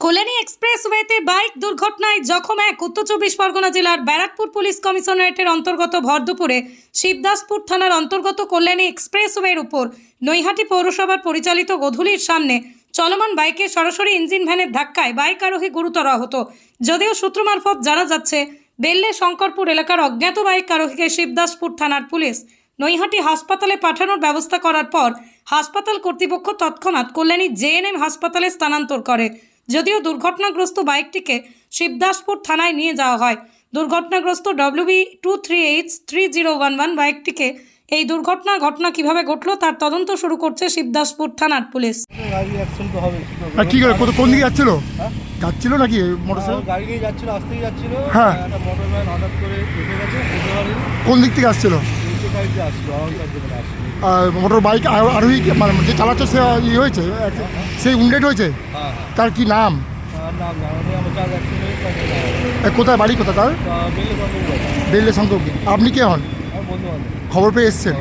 Kalyani এক্সপ্রেসওয়েতে bike দুর্ঘটনায় জখম এক উত্তর চব্বিশ পরগনা জেলার ব্যারাকপুর পুলিশ কমিশনারেটের অন্তর্গত ভরদুপুরে শিবদাসপুর থানার অন্তর্গত কল্যাণী এক্সপ্রেসওয়ের উপর নৈহাটি পৌরসভার পরিচালিত গধূলির সামনে চলমান বাইকে সরাসরি ইঞ্জিন ভ্যানের ধাক্কায় বাইক আরোহী গুরুতর আহত। যদিও সূত্র মারফত জানা যাচ্ছে, বেল্লে শঙ্করপুর এলাকার অজ্ঞাত বাইক আরোহীকে শিবদাসপুর থানার পুলিশ নৈহাটি হাসপাতালে পাঠানোর ব্যবস্থা করার পর হাসপাতাল কর্তৃপক্ষ তৎক্ষণাৎ কল্যাণী জেএনএম হাসপাতালে স্থানান্তর করে। যদিও দুর্ঘটনাগ্রস্ত বাইকটিকে শিবদাসপুর থানায় নিয়ে যাওয়া হয় দুর্ঘটনাগ্রস্ত WB two three H three zero one one বাইকটিকে এই দুর্ঘটনার ঘটনা কীভাবে ঘটলো তার তদন্ত শুরু করছে শিবদাসপুর থানার পুলিশ? আর কি করে কোন দিকে যাচ্ছিল হ্যাঁ? যাচ্ছিল নাকি মোটরসাইকেল গাড়ি নিয়ে যাচ্ছিল আসতেই যাচ্ছিল হ্যাঁ। একটা মোটর ভ্যান হঠাৎ করে এসে গেছে বুঝতে পারিনি কোন দিক থেকে আসছিল মোটর বাইক আরোহী মানে যে চালাচ্ছে সে ই হয়েছে সেই উন্ডেড হয়েছে? হ্যাঁ হ্যাঁ তার কি নাম? কোথায় বাড়ি কোথায় তার? বেলে শঙ্কর আপনি কে হন? খবর পেয়ে এসছেন?